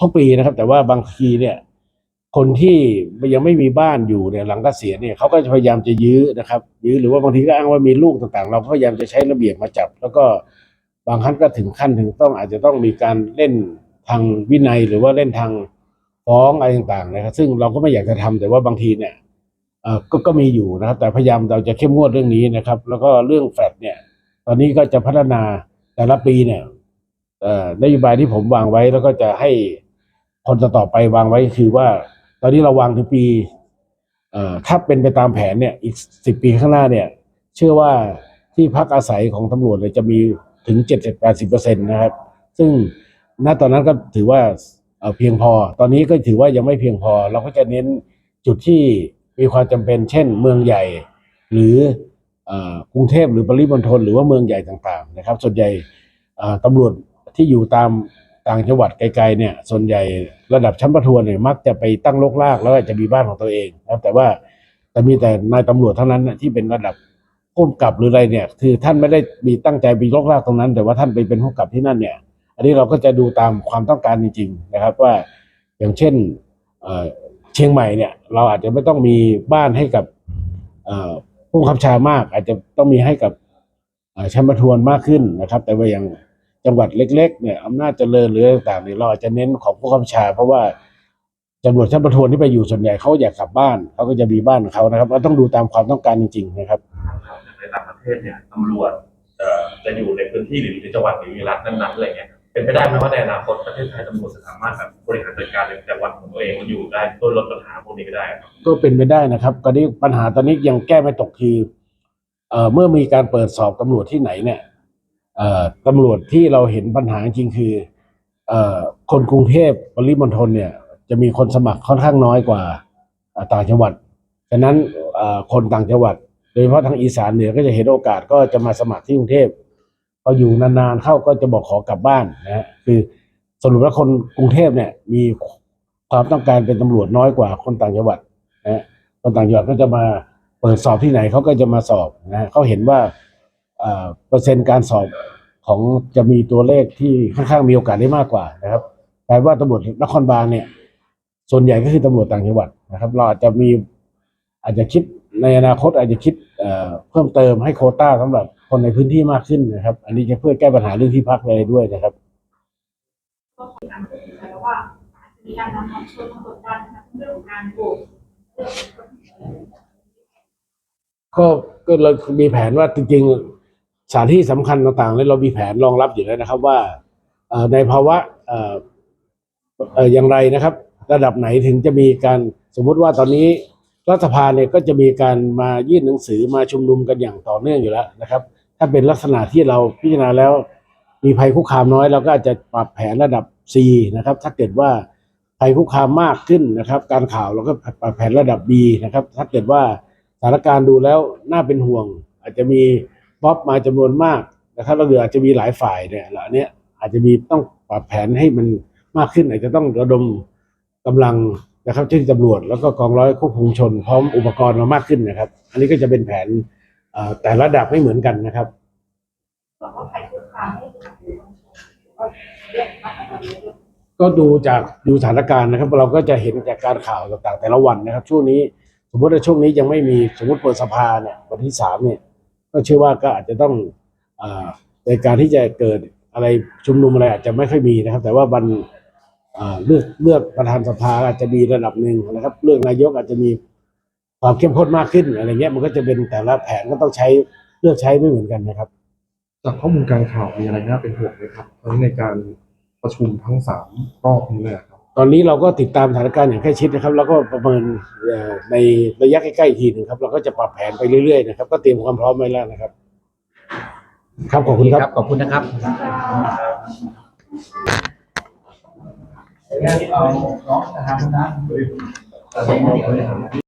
ทุกปีนะครับ แต่ว่าบางทีเนี่ยคนที่ยังไม่มีบ้านอยู่เนี่ยหลังเกษียณเนี่ยเขาก็จะพยายามจะยื้อนะครับ ยื้อหรือว่าบางทีก็อ้างว่ามีลูกต่างๆ เราก็พยายามจะใช้ระเบียบมาจับ แล้วก็บางครั้งก็ถึงขั้นถึงต้องอาจจะต้องมีการเล่นทางวินัยหรือว่าเล่นทางฟ้องอะไรต่างๆนะครับ ซึ่งเราก็ไม่อยากจะทำแต่ว่าบางทีเนี่ยเออก็ก็มีอยู่นะครับ แต่พยายามเราจะเข้มงวดเรื่องนี้นะครับ แล้วก็เรื่องแฟลตเนี่ย ตอนนี้ก็จะพัฒนาแต่ละปีเนี่ยอ่อนโยบายที่ผมวางไว้แล้วก็จะให้ คนต่อไปวางไว้คือว่า ตอนนี้เราวางถึงปีถ้าเป็นไปตามแผนเนี่ยอีกสิบปีข้างหน้าเนี่ย เชื่อว่าที่พักอาศัยของตำรวจเนี่ยจะมีถึงเจ็ดสิบแปดสิบเปอร์เซ็นต์นะครับ ซึ่งณตอนนั้นก็ถือว่าเอ่อเพียงพอ ตอนนี้ก็ถือว่ายังไม่เพียงพอ เราก็จะเน้นจุดที่มีความจำเป็น เช่น เมืองใหญ่ หรือกรุงเทพหรือปริมณฑลหรือว่าเมืองใหญ่ต่างๆนะครับ ส่วนใหญ่ตำรวจที่อยู่ตาม ต่างจังหวัดไกลๆเนี่ย ส่วนใหญ่ระดับชั้นประทวนเนี่ยมักจะไปตั้งโลกลากแล้วจะมีบ้านของตัวเองนะครับแต่ว่าแต่มีแต่นายตำรวจเท่านั้นนะที่เป็นระดับผู้กำกับหรืออะไรเนี่ย คือท่านไม่ได้มีตั้งใจไปโลกลากตรงนั้น แต่ว่าท่านไปเป็นผู้กำกับที่นั่นเนี่ย อันนี้เราก็จะดูตามความต้องการจริง ๆ นะครับ ว่าอย่างเช่นเชียงใหม่เนี่ย เราอาจจะไม่ต้องมีบ้านให้กับผู้บับชามาก อาจจะต้องมีให้กับชั้นประทวนมากขึ้นนะครับ แต่ว่าอย่าง จังหวัดเล็กๆเนี่ยอำนาจเจริญหรืออะไรต่างๆเนี่ยเราอาจจะเน้นของผู้บังคับบัญชา เพราะว่าตำรวจชั้นประทวนที่ไปอยู่ส่วนใหญ่เขาอยากกลับบ้านเขาก็จะมีบ้านของเขานะครับเราต้องดูตามความต้องการจริง ๆ นะครับครับในต่างประเทศเนี่ยตำรวจเอ่อจะอยู่ในพื้นที่หรือในจังหวัดหรือในรัฐนั้นๆอะไรเงี้ยเป็นไปได้ไหมว่าในอนาคตประเทศไทยตำรวจจะสามารถแบบบริหารจัดการในจังหวัดของตัวเองมันอยู่ได้ต้นลดปัญหาพวกนี้ก็ได้ครับก็เป็นไปได้นะครับตอนนี้ปัญหาตอนนี้ยังแก้ไม่ตกคือเอ่อเมื่อมีการเปิดสอบตำรวจที่ไหนเนี่ยเอ่อ ตำรวจที่เราเห็นปัญหาจริงคืออคนกรุงเทพปริมณฑลเนี่ย จะมีคนสมัครค่อนข้างน้อยกว่าต่างจังหวัดฉะนั้นคนต่างจังหวัด โดยเฉพาะทางอีสานเหนือก็จะเห็นโอกาสก็จะมาสมัครที่กรุงเทพพออยู่นานๆเข้าก็จะบอกขอกลับบ้านนะฮะคือสรุปแล้วคนกรุงเทพเนี่ยมีความต้องการเป็นตำรวจน้อยกว่าคนต่างจังหวัดนะฮะคนต่างจังหวัดก็จะมาเปิดสอบที่ไหนเขาก็จะมาสอบนะฮะเขาเห็นว่าเปอร์เซ็นต์การสอบ ของจะมีตัวเลขที่ค่อนข้างมีโอกาสได้มากกว่านะครับแปลว่าตำรวจนครบาลเนี่ย ส่วนใหญ่ก็คือตำรวจต่างจังหวัดนะครับ เราอาจจะมีอาจจะคิดในอนาคตอาจจะคิดเเพิ่มเติมให้โคต้าสำหรับคนในพื้นที่มากขึ้นนะครับ อันนี้จะเพื่อแก้ปัญหาเรื่องที่พักอะไรด้วยนะครับก็คุยกันก็คุยกันแล้วว่ามีการนำความช่วยมากดดันนะเรื่องของการโหวตก็ก็เรามีแผนว่าจริงๆ สถานที่สำคัญต่างๆแล้วเรามีแผนรองรับอยู่แล้วนะครับ ว่าในภาวะเอ่อเอ่ออย่างไรนะครับ ระดับไหนถึงจะมีการสมมุติว่าตอนนี้รัฐสภาเนี่ยก็จะมีการมายื่นหนังสือมาชุมนุมกันอย่างต่อเนื่องอยู่แล้วนะครับ ถ้าเป็นลักษณะที่เราพิจารณาแล้ว มีภัยคุกคามน้อยเราก็อาจจะปรับแผนระดับ C นะครับ ถ้าเกิดว่าภัยคุกคามมากขึ้นนะครับ การข่าวเราก็ปรับแผนระดับ B นะครับ ถ้าเกิดว่าสถานการณ์ดูแล้วน่าเป็นห่วง อาจจะมี ม็อบมาจำนวนมากนะครับแล้วเดี๋ยวอาจจะมีหลายฝ่ายเนี่ยเหล่านี้อาจจะมีต้องปรับแผนให้มันมากขึ้นอาจจะต้องระดมกำลังนะครับเช่นตำรวจแล้วก็กองร้อยควบคุมชน พร้อมอุปกรณ์มามากขึ้นนะครับ อันนี้ก็จะเป็นแผนแต่ละระดับไม่เหมือนกันนะครับบอกว่าใครคุกคามให้ดูก็เรื่องมาตรการนี้ด้วยก็ดูจากดูสถานการณ์นะครับ เราก็จะเห็นจากการข่าวต่างๆ แต่ละวันนะครับ ช่วงนี้ สมมติว่าช่วงนี้ยังไม่มีสมมติเปิดสภาเนี่ยวันที่สามเนี่ย ก็เชื่อว่าก็อาจจะต้องอในการที่จะเกิดอะไรชุมนุมอะไรอาจจะไม่ค่อยมีนะครับ แต่ว่าวันเลือกเลือกประธานสภาอาจจะมีระดับหนึ่งนะครับ เลือกนายกอาจจะมีความเข้มข้นมากขึ้นอะไรเงี้ยมันก็จะเป็นแต่ละแผนก็ต้องใช้เลือกใช้ไม่เหมือนกันนะครับจากข้อมูลการข่าวมีอะไรน่าเป็นห่วงไหมครับทั้ในการประชุมทั้งสามรอบนี้เลยครับ ตอนนี้เราก็ติดตามสถานการณ์อย่างใกล้ชิดนะครับ แล้วก็ประเมินในระยะใกล้ๆอีกทีหนึ่งครับ เราก็จะปรับแผนไปเรื่อยๆนะครับ ก็เตรียมความพร้อมไว้แล้วนะครับ ครับขอบคุณครับขอบคุณนะครับเอาน้องนะครับนะ